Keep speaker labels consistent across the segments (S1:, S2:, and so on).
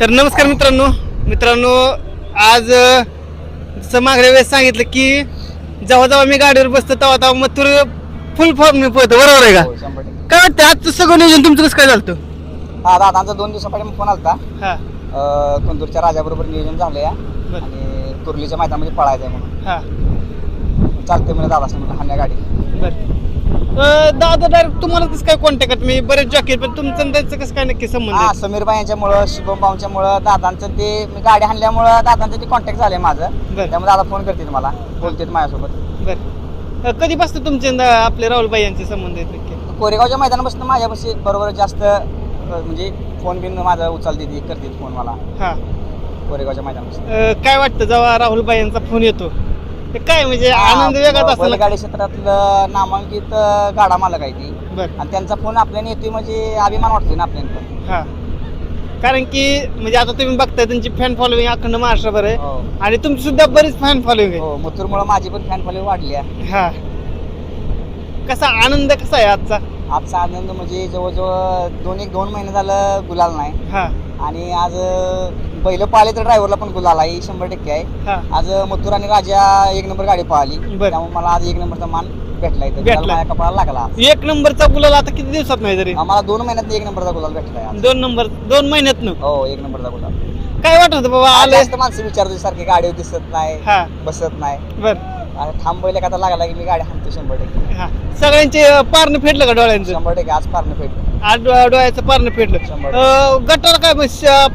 S1: तर नमस्कार मित्रांनो. मित्रांनो आज जसं मागल्या वेळेस सांगितलं की जेव्हा जेव्हा मी गाडीवर बसतो तेव्हा तेव्हा मथुर फुल फॉर्म मी पळतो बरोबर आहे का?
S2: हो.
S1: काय वाटतं आजचं सगळं नियोजन तुमचं कसं काय झालं
S2: हा दादांचा दोन दिवसापाठी फोन आलता.
S1: हा.
S2: अं, कुंदूरच्या राजाबरोबर नियोजन झालंय.
S1: बर.
S2: आणि कुर्लीच्या मैदानामध्ये पळायचंय म्हणून.
S1: हा.
S2: चालते म्हणजे दादा म्हणून हाण्या गाडी.
S1: बर. दादा डायरेक्ट तुम्हाला कसं काय कॉन्टॅक्ट मी बरेच जॉकेट पण तुमचं आणि त्यांचं कसं काय नक्की संबंध
S2: हा
S1: आहे?
S2: समीर यांच्यामुळं शुभम भाऊंच्यामुळं दादांचं ते मी गाडी हाणल्यामुळं दादांचं ते कॉन्टॅक्ट झालंय माझं.
S1: बर.
S2: त्यामुळे दादा फोन करतील मला. बोलतील माझ्यासोबत.
S1: बर. अ, कधीपासून तुमचे आणि आपले राहुलबाई यांचे संबंध आहेत नक्की?
S2: कोरेगावच्या मैदानापासून माझ्यापाशी बरोबर जास्त अं, म्हणजे फोन बिन माझा उचलते ती करतील फोन मला.
S1: हा.
S2: कोरेगावच्या मैदानापासून.
S1: अ, काय वाटतं जेव्हा राहुलबाई यांचा फोन येतो? ते काय म्हणजे आनंद वेगळाच असेल?
S2: गाडी क्षेत्रातलं नामांकित गाडा मालक आहे ती.
S1: बर.
S2: आणि त्यांचा फोन आपल्याला येतोय म्हणजे अभिमान वाटतोय ना आपल्याला पण.
S1: हा. कारण की म्हणजे आता तुम्ही बघताय त्यांची फॅन फॉलोविंग अखंड महाराष्ट्रभर आहे.
S2: हो.
S1: आणि तुमची सुद्धा बरीच फॅन फॉलोविंग
S2: हो मथुरमुळं माझी पण फॅन फॉलोइंग वाढली आहे
S1: आहे. हा. कसा आनंद कसा आहे आजचा?
S2: आजचा आनंद म्हणजे जवळजवळ दोन एक दोन महिने झालं गुलाल नाही.
S1: हा.
S2: आणि आज पहिलं पाहिले तर ड्रायव्हरला पण गुलाल आहे शंभर टक्के आहे.
S1: हा.
S2: आज मथुर आणि राजा एक नंबर गाडी पाहिली
S1: बरं.
S2: त्यामुळे मला आज एक नंबरचा मान भेटला इथं
S1: भेटला.
S2: गुलाल माझ्या कपाळाला लागला
S1: एक नंबरचा गुलाल आता किती दिवसात नाही तरी?
S2: आम्हाला दोन महिन्यात एक नंबरचा गुलाल भेटलाय आज.
S1: दोन नंबर दोन महिन्यात
S2: हो एक नंबरचा गुलाल.
S1: काय वाटत बाबा
S2: आज
S1: आलं?
S2: जास्त माणसं विचारतो सारखी गाडीवर दिसत नाही बसत नाही.
S1: बर.
S2: आणि थांबवल्या का लागला की मी गाडी हाणतो शंभर टक्के.
S1: हा. सगळ्यांचे पारणं फेडलं का डोळ्यांचं?
S2: शंभर टक्के आज पारणं भेटलं
S1: आज डो- डोळ्याचं पारणं फेडलं
S2: शंभर
S1: अं, काय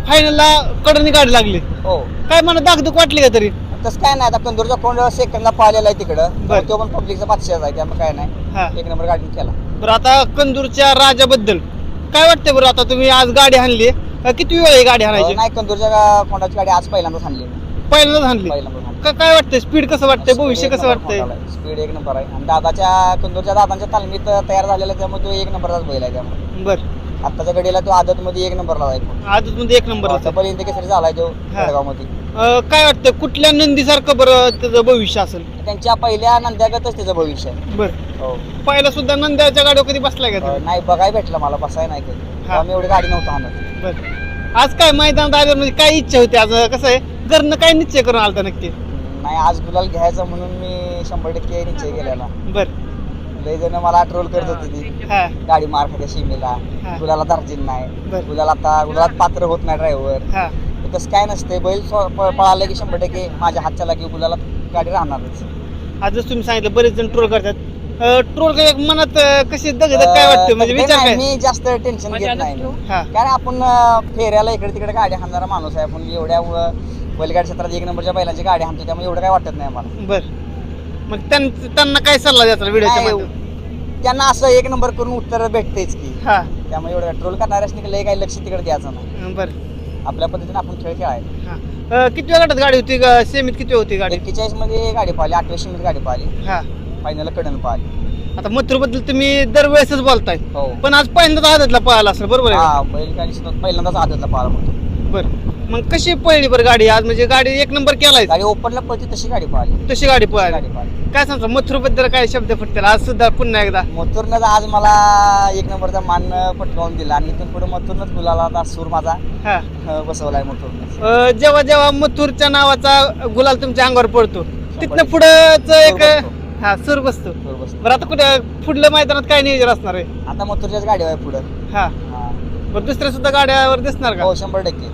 S1: फायनलला कडनी गाडी लागली.
S2: हो.
S1: काय मला दागदुख वाटली का तरी?
S2: तसं काय नाही आता कंदूरचा कोंड सेकंडला पाहिलेला आहे तिकडं. तो पण पब्लिकचा पाचशेच आहे त्यामुळे काय नाही.
S1: हा.
S2: एक नंबर गाडी केला.
S1: बरं आता कंदूरच्या राजाबद्दल काय वाटतं बरं आता तुम्ही आज गाडी हाणली? अं, किती वेळ आहे गाडी
S2: अं,
S1: हाणायची
S2: नाही कंदूरच्या कोंडाची गाडी आज पहिल्यांदाच आणली
S1: पहिल्यांदाच
S2: आणली
S1: का- काय वाटतंय? स्पीड कसं वाटतंय? भविष्य कसं वाटतंय?
S2: स्पीड एक नंबर आहे. आणि दादाच्या कंदूरच्या दादांच्या तालमीत तयार झालेला आहे, त्यामुळे तो एक नंबरचाच बैल आहे त्यामुळे.
S1: बर.
S2: आत्ताच्या घडीला तो आदत मध्ये एक नंबरला आहे.
S1: आजच मध्ये एक नंबर होता
S2: इंद केसरी झालाय तो मध्ये
S1: अं, काय वाटतं कुठल्या नंदीसारखं बरं त्याचं भविष्य असेल?
S2: त्यांच्या पहिल्या नंद्यागतच त्याचं भविष्य आहे.
S1: बर.
S2: हो.
S1: पहिला सुद्धा नंद्याच्या गाडीवर कधी बसलाय का
S2: अं? नाही बघाय भेटलं मला बसाय नाही कधी. आम्ही एवढी गाडी नव्हतं आणत.
S1: बर. आज काय मैदानात आल्यावर म्हणजे काय इच्छा होती आज? कसं आहे? घरनं काय निश्चय करून आलता नक्की?
S2: नाही आज गुलाल घ्यायचा म्हणून मी शंभर टक्के निश्चय केलेला.
S1: बर.
S2: लय जण मला ट्रोल करत होती ती.
S1: हा.
S2: गाडी मार खात्या शिमेला
S1: हा.
S2: गुलाला दार्जिन नाही.
S1: बर.
S2: गुलाल आता गुलालात पात्र होत नाही ड्रायव्हर
S1: हा.
S2: तसं काय नसते बैल स्व- प- पळाला की शंभर टक्के माझ्या हातच्या लागी गुलाला गाडी राहणारच.
S1: आजच तुम्ही सांगितलं बरेच जण ट्रोल करतात. ट्रोल काय मनात अं, कशी काय वाटतं? म्हणजे
S2: अं,
S1: विचार
S2: नाही,
S1: काय?
S2: मी जास्त टेन्शन घेत नाही.
S1: हा.
S2: कारण आपण अं, फेऱ्याला इकडे तिकडे गाडी हाणणारा माणूस आहे. आपण एवढ्या बैलगाडी क्षेत्रात एक नंबरच्या बैलांची गाडी हाणतो त्यामुळे एवढं काय वाटत नाही मला
S1: बर. मग त्यां- त्यांना काय सल्ला द्यायचा माध्यमातून?
S2: त्यांना असं एक नंबर करून उत्तर भेटतेच की.
S1: हा.
S2: त्यामुळे एवढं ट्रोल करणाऱ्याच लय काही लक्ष तिकडे द्यायचं नाही.
S1: बर.
S2: आपल्या पद्धतीने आपण खेळ खेळायचा
S1: हा. किती वेळ गटात गाडी होती? ग- सेमीत किती वेळ होती गाडी?
S2: एक्केचाळीसमध्ये गाडी पाहिली अठराशे मध्ये गाडी पाहिली.
S1: हा.
S2: फायनल कडन पाहिली.
S1: आता मथुरबद्दल तुम्ही दरवेळेसच बोलताय.
S2: हो.
S1: पण आज पहिल्यांदाच आदतला पळाला असेल बरोबर आहे
S2: हा बैलगाडी क्षेत्रात पहिल्यांदाच आदतला पाहिला म्हणतो
S1: बर. मग कशी पळली बरं गाडी आज? म्हणजे गाडी एक नंबर केलाय.
S2: गाडी ओपनला पळती तशी गाडी पाहिली
S1: तशी गाडी पळाली.
S2: गाडी पाहिली
S1: काय सांगता मथुरबद्दल काय शब्द फुटतील? आज सुद्धा पुन्हा एकदा.
S2: मथुरनं आज मला एक नंबरचा मान पटकावून दिला. आणि इथून पुढे मथुरनंच गुलाला आता सूर माझा
S1: हा.
S2: अं, बसवलाय मथुरनं
S1: अं, जेव्हा जेव्हा मथुरच्या नावाचा गुलाल तुमच्या अंगावर पडतो तिथनं पुढंच एक
S2: बसतो.
S1: हा सूर बसतो.
S2: सूर बसतो.
S1: बरं आता कुठे पुढल्या मैदानात काय नियोजन असणार आहे?
S2: आता मथुरच्याच गाडी आहे पुढं.
S1: हा.
S2: हा.
S1: बरं दुसऱ्या सुद्धा गाड्यावर दिसणार का?
S2: हो शंभर टक्के.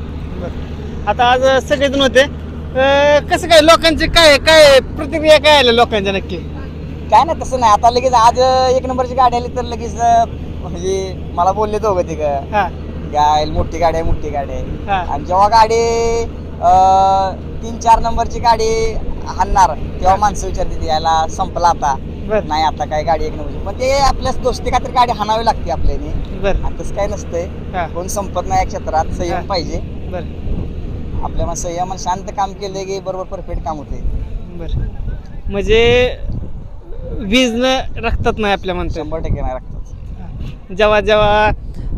S1: आता आज सगळेजण होते. अं, कसं काय लोकांचे काय काय प्रतिक्रिया काय आल्या लोकांच्या नक्की?
S2: काय नाही तसं नाही. आता लगेच आज एक नंबरची गाडी आली तर लगेच अं, म्हणजे मला बोलले दोघं तिघं.
S1: हा.
S2: काय मोठी गाडी आहे मोठी गाडी आहे.
S1: हा.
S2: आणि जेव्हा गाडी अं, तीन चार नंबरची गाडी हाणणार तेव्हा माणसं विचारते ती, याला संपला आता.
S1: बर.
S2: नाही आता काय गाडी एक नंबरची. पण ते आपल्या दोस्ती खातर गाडी हाणावी लागते आपल्याने.
S1: बर.
S2: आणि तसं काय नसतंय.
S1: हा.
S2: कोण संपत नाही या क्षेत्रात
S1: हा.
S2: संयम पाहिजे.
S1: बर.
S2: आपल्या मग संयम शांत काम केलं की बरोबर परफेक्ट काम होते
S1: बर. म्हणजे वीज न रक्तात नाही आपल्या म्हणतो
S2: शंभर टक्के नाही लागतात
S1: जेव्हा जेव्हा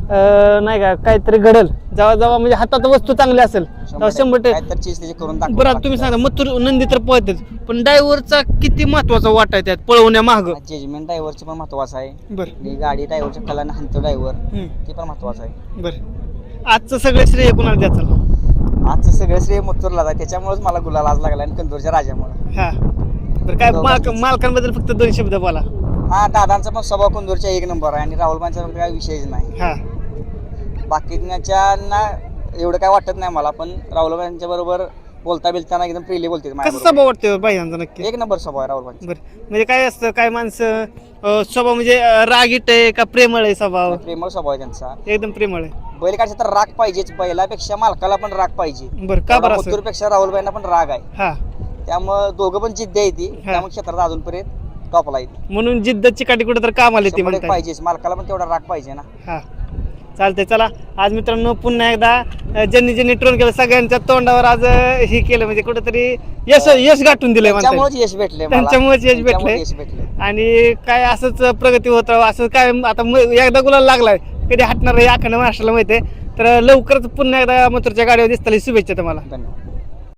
S1: अं, नाही का काहीतरी घडल जेव्हा जेव्हा म्हणजे हातात वस्तू चांगली असेल तेव्हा शंभर टक्के.
S2: चीज त्याची करून दाखवावं
S1: बरं आता तुम्ही
S2: लागतं.
S1: सांगा मथुर नंदी तर पळतेच पण ड्रायव्हरचा किती महत्त्वाचा वाटा आहे त्यात पळवण्या माग?
S2: जजमेंट ड्रायव्हरची पण महत्वाचं आहे.
S1: बर.
S2: आणि गाडी ड्रायव्हरच्या कलाने हाणतो ड्रायव्हर. ते पण महत्वाचं आहे.
S1: बर. आजचं सगळं श्रेय कोणाला द्यायचं?
S2: आजचं सगळं श्रेय मथुरला आहे त्याच्यामुळेच मला गुलाल आज लागला आणि कंदूरच्या राजामुळे.
S1: हा. बरं काय मालक. मालकांबद्दल फक्त दोन शब्द बोला.
S2: हा दादांचा पण स्वभाव कंदूरच्या एक नंबर आहे आणि राहुल बांचा काही विषयच नाही.
S1: हा.
S2: बाकीच्यांना एवढं काय वाटत नाही मला पण राहुल बांच्या बरोबर बोलता बिलताना एकदम फ्रीली बोलते
S1: कसं
S2: माझ्याबरोबर.
S1: स्वभाव वाटतो बाईजांचा नक्की?
S2: एक नंबर स्वभाव आहे राहुल
S1: बरं. म्हणजे काय असतं काय माणसं अं, स्वभाव म्हणजे अं, रागीट आहे का प्रेमळ आहे स्वभाव?
S2: प्रेमळ स्वभाव आहे त्यांचा.
S1: एकदम प्रेमळ आहे.
S2: बैलगाडीचा तर राग पाहिजेच बैलापेक्षा मालकाला पण राग पाहिजे.
S1: बरं का बरं असं?
S2: मथुरपेक्षा राहुलबाईंना पण राग आहे.
S1: हा.
S2: त्यामुळं दोघं पण जिद्द आहे ती.
S1: हा.
S2: त्यामुळे क्षेत्रात अजूनपर्यंत टॉपला येते
S1: म्हणून जिद्द चिकाटी कुठं तर कामाला येते
S2: शंभर एक
S1: म्हणतात
S2: पाहिजेच मालकाला पण तेवढा राग पाहिजे ना.
S1: हा. चालतंय चला. आज मित्रांनो पुन्हा एकदा ज्यांनी ज्यांनी ट्रोन केलं सगळ्यांच्या तोंडावर आज हे केलं. म्हणजे कुठेतरी यश यश गाठून दिलंय
S2: त्याच्यामुळेच यश भेटले
S1: त्यांच्यामुळेच यश
S2: भेटले
S1: आणि काय असंच प्रगती होत असं काय आता एकदा गुलाल लागलाय. कधी हटणार आहे अखंड महाराष्ट्राला माहिती आहे तर लवकरच पुन्हा एकदा मथुरच्या गाडीवर दिसताली शुभेच्छा तुम्हाला.
S2: धन्यवाद.